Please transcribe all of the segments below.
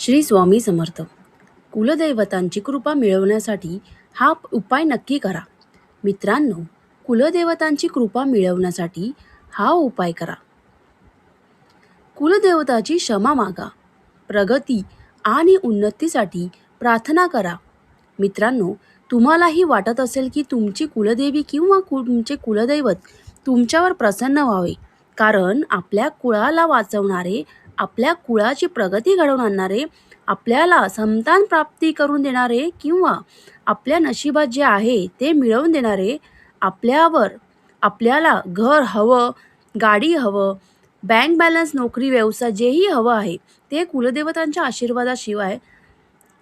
श्री स्वामी समर्थ. कुलदैवतांची कृपा मिळवण्यासाठी हा उपाय नक्की करा. मित्रांनो कुलदेवतांची कृपा मिळवण्यासाठी हा उपाय करा. कुलदेवताची क्षमा मागा. प्रगती आणि उन्नतीसाठी प्रार्थना करा. मित्रांनो तुम्हालाही वाटत असेल की तुमची कुलदेवी किंवा कु- तुमचे कुलदैवत तुमच्यावर प्रसन्न व्हावे. कारण आपल्या कुळाला वाचवणारे आपल्या कुळाची प्रगती घडवून आणणारे आपल्याला संतान प्राप्ती करून देणारे किंवा आपल्या नशिबात जे आहे ते मिळवून देणारे आपल्यावर आपल्याला घर हवं गाडी हवं बँक बॅलन्स नोकरी व्यवसाय जेही हवं आहे ते कुलदेवतांच्या आशीर्वादाशिवाय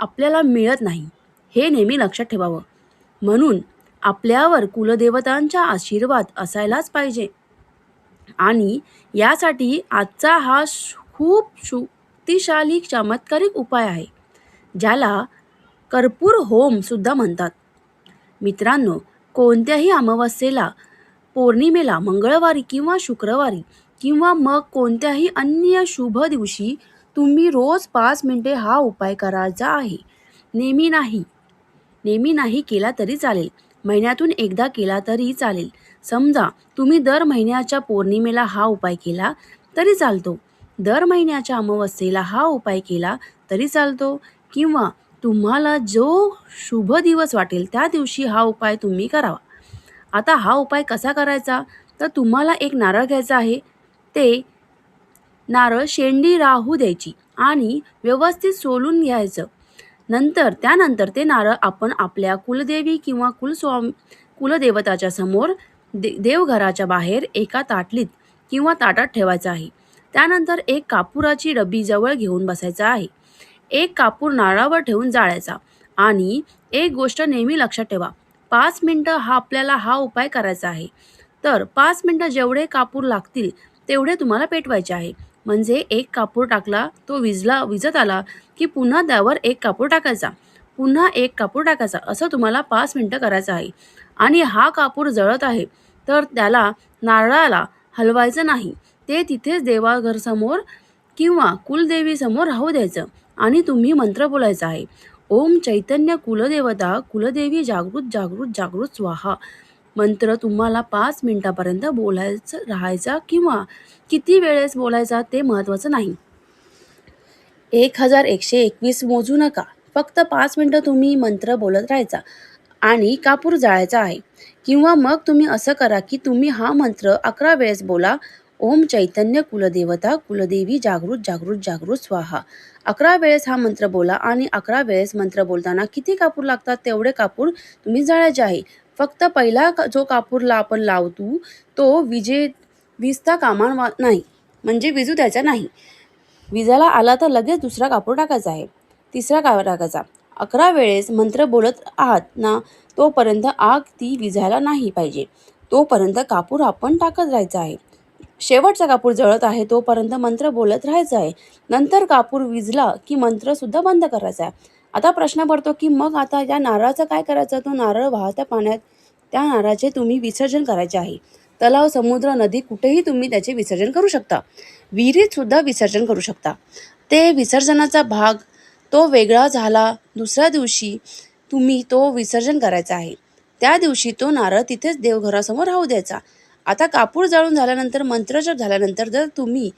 आपल्याला मिळत नाही. हे नेहमी लक्षात ठेवावं. म्हणून आपल्यावर कुलदेवतांचा आशीर्वाद असायलाच पाहिजे. आणि यासाठी आजचा हा श- खूप शक्तिशाली चमत्कारिक उपाय आहे ज्याला कर्पूर होम सुद्धा म्हणतात. मित्रांनो कोणत्याही अमावस्येला पौर्णिमेला मंगळवारी किंवा शुक्रवारी किंवा मग कोणत्याही अन्य शुभ दिवशी तुम्ही रोज पाच मिनिटे हा उपाय करायचा आहे. नेहमी नाही. नेहमी नाही केला तरी चालेल. महिन्यातून एकदा केला तरी चालेल. समजा तुम्ही दर महिन्याच्या पौर्णिमेला हा उपाय केला तरी चालतो. दर महिन्याच्या अमावस्येला हा उपाय केला तरी चालतो. किंवा तुम्हाला जो शुभ दिवस वाटेल त्या दिवशी हा उपाय तुम्ही करावा. आता हा उपाय कसा करायचा? तर तुम्हाला एक नारळ घ्यायचा आहे. ते नारळ शेंडी राहू द्यायची आणि व्यवस्थित सोलून घ्यायचं. नंतर त्यानंतर ते नारळ आपण आपल्या कुलदेवी किंवा कुलस्वामी कुलदेवताच्या समोर दे देवघराच्या बाहेर एका ताटलीत किंवा ताटात ठेवायचं आहे. त्यानंतर एक कापुराची डबी जवळ घेऊन बसायचं आहे. एक कापूर नारळावर ठेवून जाळायचा. आणि एक गोष्ट नेहमी लक्षात ठेवा पाच मिनटं हा आपल्याला हा उपाय करायचा आहे. तर पाच मिनटं जेवढे कापूर लागतील तेवढे तुम्हाला पेटवायचे आहे. म्हणजे एक कापूर टाकला तो विजला विजत आला की पुन्हा त्यावर एक कापूर टाकायचा. पुन्हा एक कापूर टाकायचा असं तुम्हाला पाच मिनटं करायचं आहे. आणि हा कापूर जळत आहे तर त्याला नारळाला हलवायचं नाही. ते तिथेच देवाघरसमोर किंवा कुलदेवीसमोर राहू द्यायचं आणि तुम्ही मंत्र बोलायचा आहे. ओम चैतन्य कुलदेवता कुलदेवी जागृत जागृत जागृत स्वाहा. मंत्र तुम्हाला पाच मिनिटापर्यंत बोलायचं राहायचा किंवा किती वेळेस बोलायचा ते महत्त्वाचं नाही. एक हजार एकशे एकवीस मोजू नका. फक्त पाच मिनटं तुम्ही मंत्र बोलत राहायचा आणि कापूर जाळायचा आहे. किंवा मग तुम्ही असं करा की तुम्ही हा मंत्र अकरा वेळेस बोला ओम चैतन्य कुलदेवता कुलदेवी जागृत जागृत जागृत स्वाहा. अकरा वेळेस हा मंत्र बोला आणि अकरा वेळेस मंत्र बोलताना किती कापूर लागतात तेवढे कापूर तुम्ही जाळायचे आहे. फक्त पहिला का- जो कापूरला आपण लावतो तो विजे विजता कामा नाही. म्हणजे विजू द्यायचा नाही. विजाला आला तर लगेच दुसरा कापूर टाकायचा आहे. तिसरा कापूर टाकायचा. अकरा वेळेस मंत्र बोलत आहात ना तोपर्यंत आग ती विझायला नाही पाहिजे. तोपर्यंत कापूर आपण टाकत राहायचा आहे. शेवटचा कापूर जळत आहे तोपर्यंत मंत्र बोलत राहायचं आहे. नंतर कापूर विजला की मंत्रसुद्धा बंद करायचा आहे. आता प्रश्न पडतो की मग आता या नारळाचं काय करायचं? तो नारळ वाहत्या पाण्यात त्या नारळाचे तुम्ही विसर्जन करायचे आहे. तलाव समुद्र नदी कुठेही तुम्ही त्याचे विसर्जन करू शकता. विहिरीत सुद्धा विसर्जन करू शकता. ते विसर्जनाचा भाग तो वेगळा झाला. दुसऱ्या दिवशी तुम्ही तो विसर्जन करायचा आहे. त्या दिवशी तो नारळ तिथेच देवघरासमोर राहू द्यायचा. आता कापूर जाळून झाल्यानंतर मंत्रजप झाल्यानंतर जर तुम्ही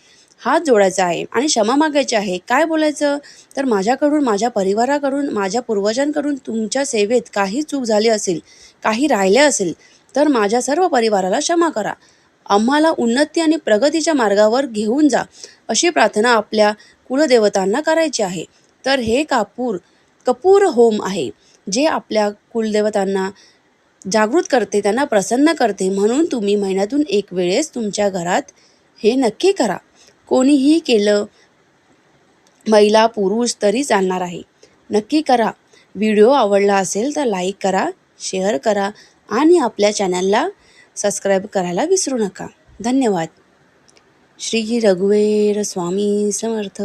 हात जोडायचा आहे आणि क्षमा मागायची आहे काय बोलायचं? तर माझ्याकडून माझ्या परिवाराकडून माझ्या पूर्वजांकडून तुमच्या सेवेत काही चूक झाली असेल काही राहिले असेल तर माझ्या सर्व परिवाराला क्षमा करा. आम्हाला उन्नती आणि प्रगतीच्या मार्गावर घेऊन जा अशी प्रार्थना आपल्या कुलदेवतांना करायची आहे. तर हे कापूर कपूर होम आहे जे आपल्या कुलदेवतांना जागृत करते त्यांना प्रसन्न करते. म्हणून तुम्ही महिन्यातून एक वेळेस तुमच्या घरात हे नक्की करा. कोणीही केलं महिला पुरुष तरी चालणार आहे. नक्की करा. व्हिडिओ आवडला असेल तर लाईक करा शेअर करा आणि आपल्या चॅनलला सबस्क्राईब करायला विसरू नका. धन्यवाद. श्री रघुवीर स्वामी समर्थ.